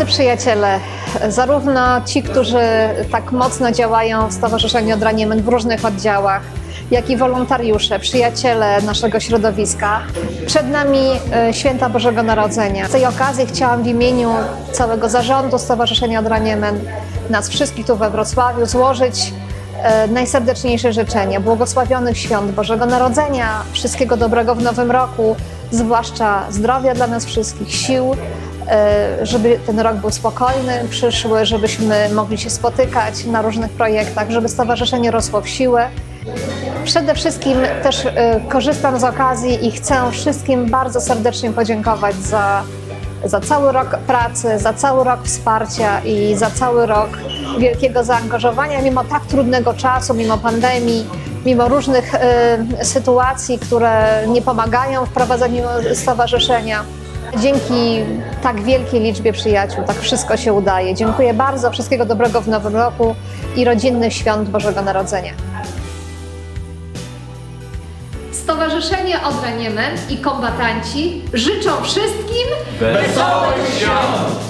Drodzy przyjaciele, zarówno ci, którzy tak mocno działają w Stowarzyszeniu Odraniemen w różnych oddziałach, jak i wolontariusze, przyjaciele naszego środowiska. Przed nami e, Święta Bożego Narodzenia. Z tej okazji chciałam w imieniu całego zarządu Stowarzyszenia Odraniemen, nas wszystkich tu we Wrocławiu, złożyć e, najserdeczniejsze życzenia błogosławionych świąt Bożego Narodzenia, wszystkiego dobrego w nowym roku, zwłaszcza zdrowia dla nas wszystkich, sił, żeby ten rok był spokojny, przyszły, żebyśmy mogli się spotykać na różnych projektach, żeby stowarzyszenie rosło w siłę. Przede wszystkim też e, korzystam z okazji i chcę wszystkim bardzo serdecznie podziękować za, za cały rok pracy, za cały rok wsparcia i za cały rok wielkiego zaangażowania, mimo tak trudnego czasu, mimo pandemii, mimo różnych e, sytuacji, które nie pomagają w prowadzeniu stowarzyszenia. Dzięki tak wielkiej liczbie przyjaciół, tak wszystko się udaje. Dziękuję bardzo, wszystkiego dobrego w nowym roku i rodzinnych świąt Bożego Narodzenia. Stowarzyszenie Odra Niemen i kombatanci życzą wszystkim Wesołych świąt!